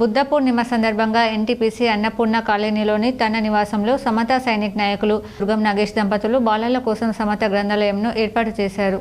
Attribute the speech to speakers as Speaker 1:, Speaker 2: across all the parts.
Speaker 1: బుద్ధ పూర్ణిమ సందర్భంగా ఎన్టీపీసీ అన్నపూర్ణ కాలనీలోని తన నివాసంలో సమతా సైనిక్ నాయకులు దుర్గం నాగేష్ దంపతులు బాలల కోసం సమత గ్రంథాలయంను ఏర్పాటు చేశారు.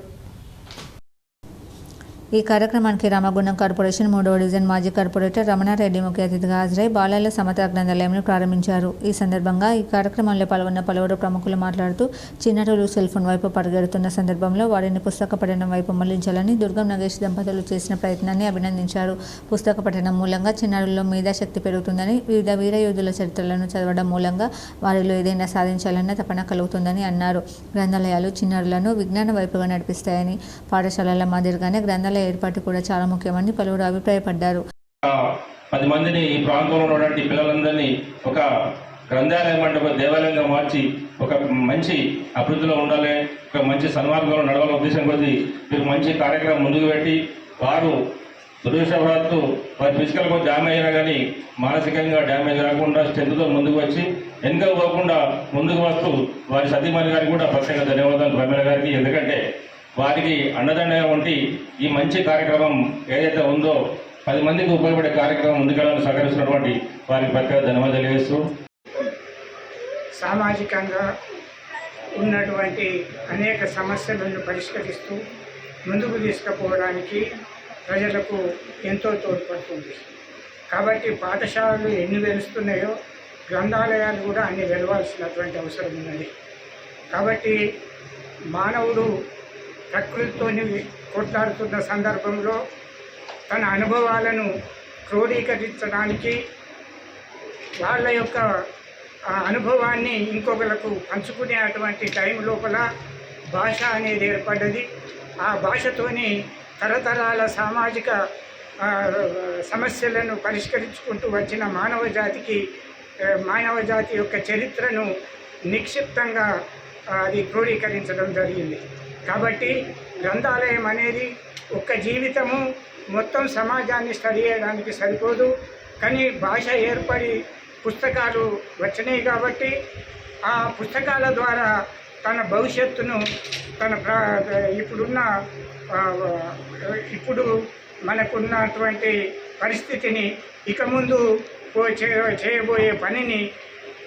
Speaker 1: ఈ కార్యక్రమానికి రామగుండం కార్పొరేషన్ మూడవ డివిజన్ మాజీ కార్పొరేటర్ రమణారెడ్డి ముఖ్య అతిథిగా హాజరై బాలల సమత గ్రంథాలయంను ప్రారంభించారు. ఈ సందర్భంగా ఈ కార్యక్రమంలో పాల్గొన్న పలువురు ప్రముఖులు మాట్లాడుతూ చిన్నారులు సెల్ ఫోన్ వైపు పరిగెడుతున్న సందర్భంలో వారిని పుస్తక పఠనం వైపు మళ్ళించాలని దుర్గం నగేష్ దంపతులు చేసిన ప్రయత్నాన్ని అభినందించారు. పుస్తక పఠనం మూలంగా చిన్నారుల్లో మేధాశక్తి పెరుగుతుందని వివిధ వీరయోధుల చరిత్రలను చదవడం మూలంగా వారిలో ఏదైనా సాధించాలన్న తపన కలుగుతుందని అన్నారు. గ్రంథాలయాలు చిన్నారులను విజ్ఞాన వైపుగా నడిపిస్తాయని పాఠశాలల మాదిరిగానే గ్రంథాలయ ఏర్పాటు కూడా చాలా ముఖ్యమని పలువురు అభిప్రాయపడ్డారు.
Speaker 2: పది మందిని ఈ ప్రాంతంలో ఉన్నటువంటి పిల్లలందరినీ ఒక గ్రంథాలయం అంటే ఒక దేవాలయంగా మార్చి ఒక మంచి అభివృద్ధిలో ఉండాలి ఒక మంచి సన్మార్గంలో నడవాలని ఉద్దేశం కొద్దీ మీరు మంచి కార్యక్రమం ముందుకు పెట్టి వారు దురదృష్టవశాత్తు వారి ఫిజికల్గా డ్యామేజ్ అయినా కానీ మానసికంగా డ్యామేజ్ రాకుండా స్ట్రెంత్తో ముందుకు వచ్చి వెనుక పోకుండా ముందుకు వస్తూ వారి సతీమణి గారికి కూడా ప్రత్యేక ధన్యవాదాలు రమేణ గారికి. ఎందుకంటే వారికి అండదండగా ఉండి ఈ మంచి కార్యక్రమం ఏదైతే ఉందో పది మందికి ఉపయోగపడే కార్యక్రమం ముందుకెళ్ళాలని సహకరిస్తున్నటువంటి వారికి ప్రత్యేక ధన్యవాదాలు తెలియజేస్తూ
Speaker 3: సామాజికంగా ఉన్నటువంటి అనేక సమస్యలను పరిష్కరిస్తూ ముందుకు తీసుకుపోవడానికి ప్రజలకు ఎంతో తోడ్పడుతుంది. కాబట్టి పాఠశాలలు ఎన్ని వెలుస్తున్నాయో గ్రంథాలయాలు కూడా అన్ని వెలవాల్సినటువంటి అవసరం ఉన్నది. కాబట్టి మానవుడు ప్రకృతితోని కొట్లాడుతున్న సందర్భంలో తన అనుభవాలను క్రోడీకరించడానికి వాళ్ళ యొక్క అనుభవాన్ని ఇంకొకలకు పంచుకునే అటువంటి టైం లోపల భాష అనేది ఏర్పడ్డది. ఆ భాషతోని తరతరాల సామాజిక సమస్యలను పరిష్కరించుకుంటూ వచ్చిన మానవ జాతికి మానవ జాతి యొక్క చరిత్రను నిక్షిప్తంగా అది క్రోడీకరించడం జరిగింది. కాబట్టి గ్రంథాలయం అనేది ఒక్క జీవితము మొత్తం సమాజాన్ని స్టడీ చేయడానికి సరిపోదు. కానీ భాష ఏర్పడి పుస్తకాలు వచ్చినాయి కాబట్టి ఆ పుస్తకాల ద్వారా తన భవిష్యత్తును తన ఇప్పుడున్న ఇప్పుడు మనకున్నటువంటి పరిస్థితిని ఇక ముందు పో చేయబోయే పనిని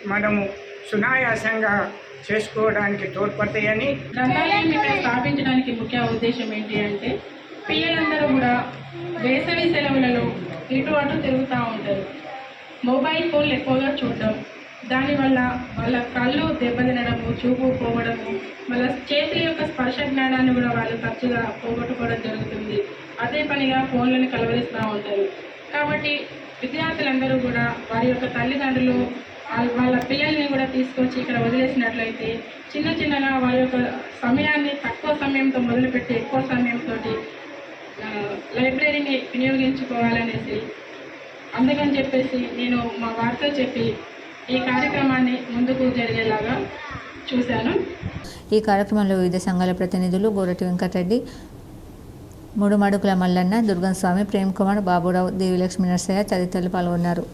Speaker 3: మనము సునాయాసంగా చేసుకోవడానికి తోడ్పడతాయని
Speaker 4: గ్రంథాలయం ఇక్కడ స్థాపించడానికి ముఖ్య ఉద్దేశం ఏంటి అంటే పిల్లలందరూ కూడా వేసవి సెలవులలో ఇటు అటు తిరుగుతూ ఉంటారు. మొబైల్ ఫోన్లు ఎక్కువగా చూడడం దానివల్ల వాళ్ళ కళ్ళు దెబ్బతినడము చూపు పోవడము వాళ్ళ చేతుల యొక్క స్పర్శ జ్ఞానాన్ని కూడా వాళ్ళు తరచుగా పోగొట్టుకోవడం జరుగుతుంది. అదే పనిగా ఫోన్లను కలవరిస్తూ ఉంటారు. కాబట్టి విద్యార్థులందరూ కూడా వారి యొక్క తల్లిదండ్రులు వాళ్ళ పిల్లల్ని కూడా తీసుకొచ్చి ఇక్కడ వదిలేసినట్లయితే చిన్న చిన్నగా వారి యొక్క సమయాన్ని తక్కువ సమయంతో మొదలుపెట్టి ఎక్కువ సమయంతో లైబ్రరీని వినియోగించుకోవాలనేసి అందుకని చెప్పేసి నేను మా వారితో చెప్పి ఈ కార్యక్రమాన్ని ముందుకు జరిగేలాగా చూశాను.
Speaker 1: ఈ కార్యక్రమంలో వివిధ సంఘాల ప్రతినిధులు గోరటి వెంకటరెడ్డి మూడు మడుకుల మల్లన్న దుర్గం స్వామి ప్రేమ్ కుమార్ బాబురావు దేవిలక్ష్మి నరసయ్య తదితరులు పాల్గొన్నారు.